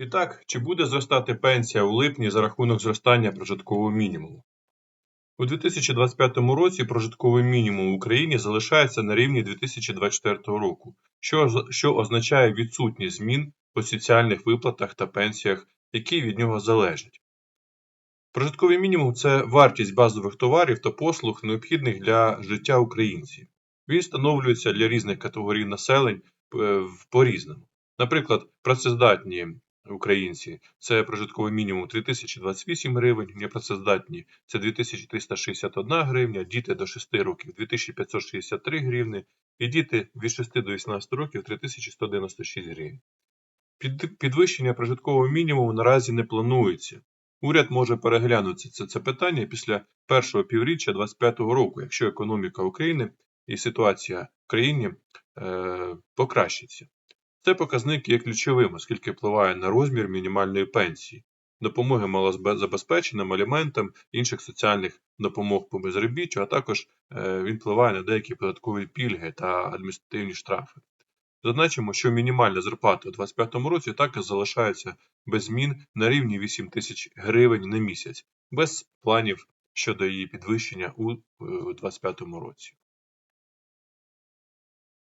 І так, чи буде зростати пенсія у липні за рахунок зростання прожиткового мінімуму? У 2025 році прожитковий мінімум в Україні залишається на рівні 2024 року, що, що означає відсутність змін по соціальних виплатах та пенсіях, які від нього залежать. Прожитковий мінімум це вартість базових товарів та послуг, необхідних для життя українців. Він встановлюється для різних категорій населень е, по-різному. Наприклад, працездатні українці це прожитковий мінімум 3028 гривень, непрацездатні це 2361 гривня, діти до 6 років 2563 гривни і діти від 6 до 18 років 3196 гривень. Під, підвищення прожиткового мінімуму наразі не планується. Уряд може переглянути це, це питання після першого півріччя 2025 року, якщо економіка України і ситуація в країні е, покращиться. Це показник є ключовим, оскільки впливає на розмір мінімальної пенсії, допомоги малозабезпеченим, аліментам, інших соціальних допомог по безробіттю, а також е, він впливає на деякі податкові пільги та адміністративні штрафи. Зазначимо, що мінімальна зарплата у 2025 році так і залишається без змін на рівні 8 тисяч гривень на місяць, без планів щодо її підвищення у 2025 році.